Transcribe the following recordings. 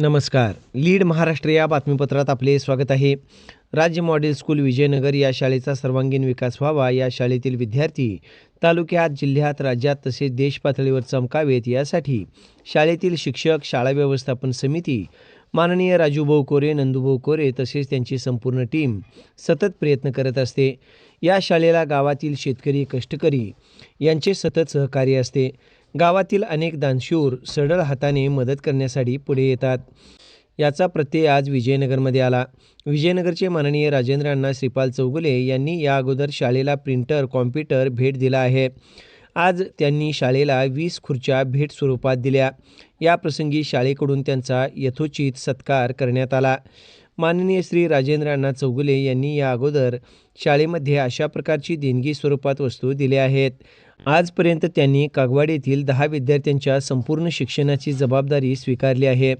नमस्कार. लीड महाराष्ट्र या बातमीपत्रात आपले स्वागत आहे. राज्य मॉडेल स्कूल विजयनगर या शाळेचा सर्वांगीण विकास व्हावा या शाळेतील विद्यार्थी तालुक्यात जिल्ह्यात राज्यात तसेच देश पातळीवर चमकावेत यासाठी शाळेतील शिक्षक शाळा व्यवस्थापन समिती माननीय राजूभाऊ कोरे नंदूभाऊ कोरे तसेच त्यांची संपूर्ण टीम सतत प्रयत्न करत असते. या शाळेला गावातील शेतकरी कष्टकरी यांचे सतत सहकार्य असते. गावातील अनेक दानशूर सडळ हाताने मदत करण्यासाठी पुढे येतात. याचा प्रत्यय आज विजयनगरमध्ये आला. विजयनगरचे माननीय राजेंद्र अण्णा श्रीपाल चौगुले यांनी या अगोदर शाळेला प्रिंटर कॉम्प्युटर भेट दिला आहे. आज त्यांनी शाळेला वीस खुर्च्या भेट स्वरूपात दिल्या. या प्रसंगी शाळेकडून त्यांचा यथोचित सत्कार करण्यात आला. माननीय श्री राजेंद्र अण्णा चौगुले यांनी या अगोदर शाळेमध्ये अशा प्रकारची देणगी स्वरूपात वस्तू दिल्या आहेत. आजपर्यंत त्यांनी कागवाड येथील दहा विद्यार्थ्यांच्या संपूर्ण शिक्षणाची जबाबदारी स्वीकारली आहे.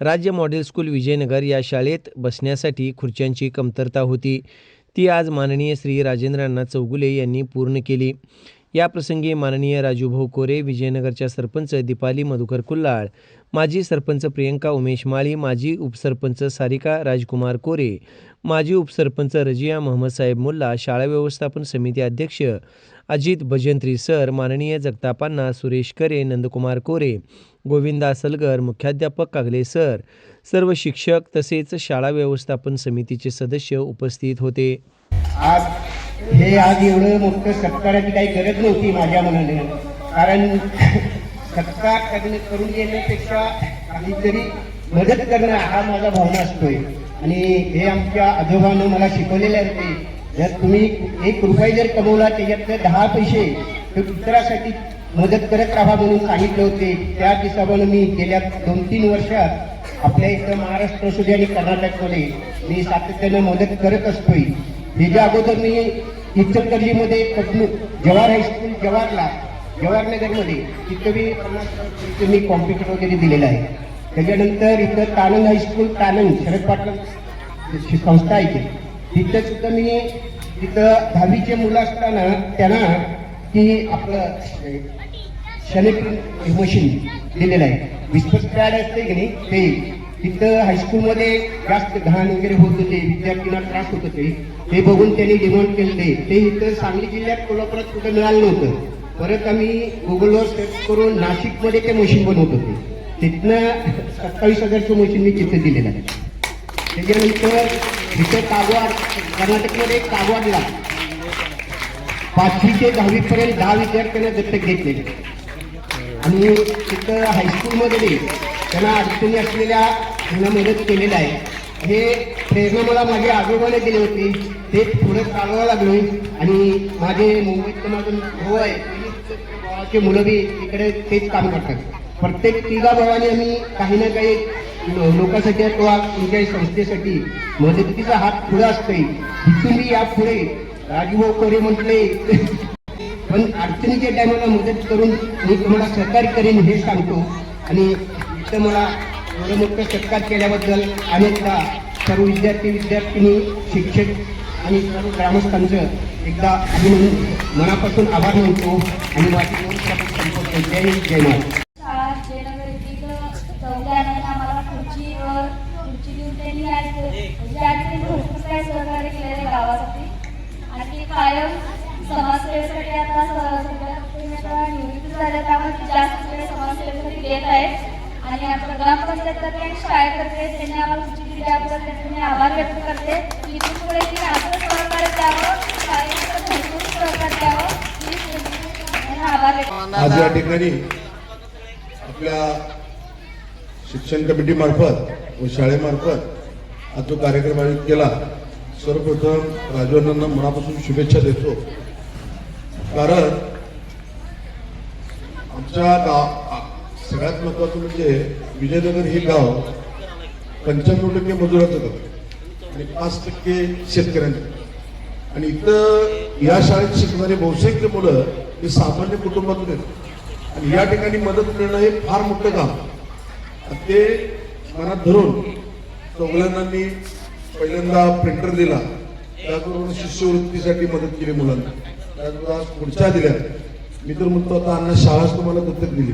राज्य मॉडेल स्कूल विजयनगर या शाळेत बसण्यासाठी खुर्च्यांची कमतरता होती. ती आज माननीय श्री राजेंद्र अण्णा चौगुले यांनी पूर्ण केली. या प्रसंगी माननीय राजूभाऊ कोरे विजयनगरच्या सरपंच दीपाली मधुकर कुल्लाळ माजी सरपंच प्रियंका उमेश माळी माजी उपसरपंच सारिका राजकुमार कोरे माजी उपसरपंच रजिया मोहम्मद साहेब मुल्ला शाळा व्यवस्थापन समिती अध्यक्ष अजित भजंत्री सर माननीय जगतापांना सुरेश करे नंदकुमार कोरे गोविंदा सलगर मुख्याध्यापक कागले सर सर्व शिक्षक तसेच शाळा व्यवस्थापन समितीचे सदस्य उपस्थित होते. आज हे आज एवढं मोठं सत्काराची काही गरज नव्हती माझ्या मनाने कारण सत्कार करणे करून घेण्यापेक्षा काहीतरी मदत करणं हा माझा भावना असतोय. आणि हे आमच्या आजोबानं मला शिकवलेले आहे जर तुम्ही एक रुपये जर कमवला त्याच्यातले दहा पैसे तर उत्तरासाठी मदत करत राहा म्हणून सांगितले होते. त्या हिशोबानं मी गेल्या दोन तीन वर्षात आपल्या इथं महाराष्ट्र असू दे आणि कर्नाटकमध्ये मी सातत्यानं मदत करत असतोय. ह्याच्या अगोदर मी इचलकरंजीमध्ये जवाहर हायस्कूल जवाहरला जवाहरनगरमध्ये तिथं मी पन्नास तिथं मी कॉम्प्युटर वगैरे दिलेलं आहे. त्याच्यानंतर इथं तानंद हायस्कूल तानंद शरद पाटील संस्था आहे ती. तिथं सुद्धा मी तिथं दहावीचे मुलं असताना त्यांना की आपलं शनिक मशीन दिलेलं आहे. विस्पस पॅड असते की नाही ते तिथं हायस्कूलमध्ये जास्त घाण वगैरे होत होते विद्यार्थ्यांना त्रास होत होते. ते बघून त्यांनी डिमांड केले ते इथं सांगली जिल्ह्यात कोल्हापुरात कुठं मिळालं नव्हतं. परत आम्ही गुगलवर सर्च करून नाशिकमध्ये ते मशीन बनवत होते. तिथनं सत्तावीस हजारचं मशीन मी तिथं दिलेलं आहे. त्याच्यानंतर तिथं कागवाड कर्नाटकमध्ये कागवाडला पाचवी ते दहावीपर्यंत दहा विद्यार्थ्यांना दत्तक घेतले आणि तिथं हायस्कूलमध्ये त्यांना अडचणी असलेल्या त्यांना मदत केलेलं आहे. हे प्रेरणा मला माझ्या आजोबाने दिले होते. ते पुढे चालवावं लागलोय आणि माझे मुंबईतलं माझं भाऊ आहे भावाचे मुलं बी इकडे तेच काम करतात. प्रत्येक तिघा भावाने आम्ही काही ना काही लोकांसाठी किंवा तुमच्या संस्थेसाठी मदतीचा हात पुढे असतोय. तिथून मी या पुढे राजभाऊ कोरे म्हटले. पण अडचणीच्या टायमाला मदत करून मी तुम्हाला सहकार्य करेन हे सांगतो. आणि इथं मला एवढं मोठं सत्कार केल्याबद्दल अनेकदा सर्व विद्यार्थी विद्यार्थिनी शिक्षक आणि सर्व ग्रामस्थांचं एकदा अभिनंदन. मनापासून आभार मानतो आणि माझी संपवतो जय हिंद जय महाराज गावासाठी. आणि कायम समाजसेवेसाठी आता निवृत्त झाल्या त्यामुळे जास्त वेळ समाजसेवेसाठी देत आहेत. आणि आता ग्रामपंचायत आणि त्यांनी आम्हाला खुर्ची दिली त्याबद्दल आभार व्यक्त करते. इथून पुढे आज या ठिकाणी आपल्या शिक्षण कमिटी मार्फत व शाळेमार्फत हा जो कार्यक्रम आयोजित केला सर्वप्रथम राजवानांना मनापासून शुभेच्छा देतो. कारण आमच्या गाव सगळ्यात महत्वाचं म्हणजे विजयनगर हे गाव पंच्याण्णव टक्के मजुराचं गाव आणि पाच टक्के शेतकऱ्यांचं आणि इथं या शाळेत शिकणारी बहुसंख्य मुलं ही सामान्य कुटुंबातून येतात. आणि या ठिकाणी मदत मिळणं हे फार मोठं काम आणि ते मनात धरून चौगुल्यांनी पहिल्यांदा प्रिंटर दिला. त्याचबरोबर शिष्यवृत्तीसाठी मदत केली मुलांना. त्याचबरोबर आज पुढच्या दिल्या. मी तर म्हणतो आता अण्णा शाळाच तुम्हाला दत्तक दिली.